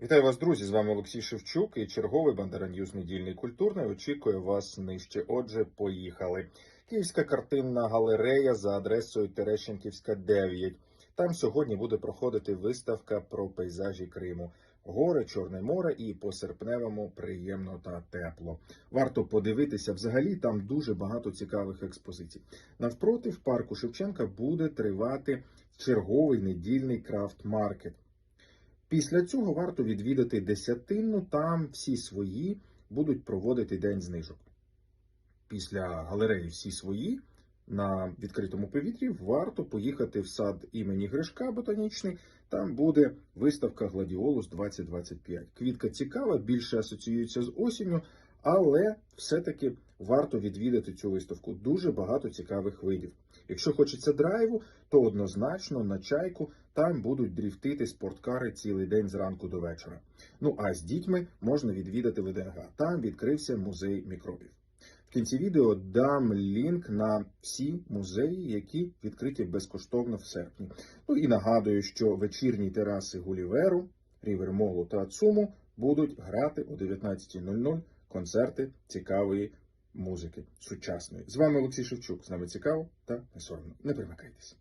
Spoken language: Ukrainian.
Вітаю вас, друзі! З вами Олексій Шевчук і черговий Бандера-Ньюз недільний культурний очікує вас нижче. Отже, поїхали. Київська картинна галерея за адресою Терещенківська, 9. Там сьогодні буде проходити виставка про пейзажі Криму. Гори, Чорне море і по серпневому приємно та тепло. Варто подивитися взагалі. Там дуже багато цікавих експозицій. Навпроти в парку Шевченка буде тривати черговий недільний крафт-маркет. Після цього варто відвідати десятинну, там всі свої будуть проводити день знижок. Після галереї всі свої на відкритому повітрі варто поїхати в сад імені Гришка ботанічний. Там буде виставка Гладіолус 2025. Квітка цікава, більше асоціюється з осінню, але все-таки варто відвідати цю виставку. Дуже багато цікавих видів. Якщо хочеться драйву, то однозначно на чайку там будуть дріфтити спорткари цілий день зранку до вечора. Ну а з дітьми можна відвідати ВДНГ. Там відкрився музей мікробів. В кінці відео дам лінк на всі музеї, які відкриті безкоштовно в серпні. Ну і нагадую, що вечірні тераси Гуліверу, Рівермолу та Цуму будуть грати о 19.00 концерти цікавої музики сучасної. З вами Олексій Шевчук. З нами цікаво та не соромно. Не примикайтеся.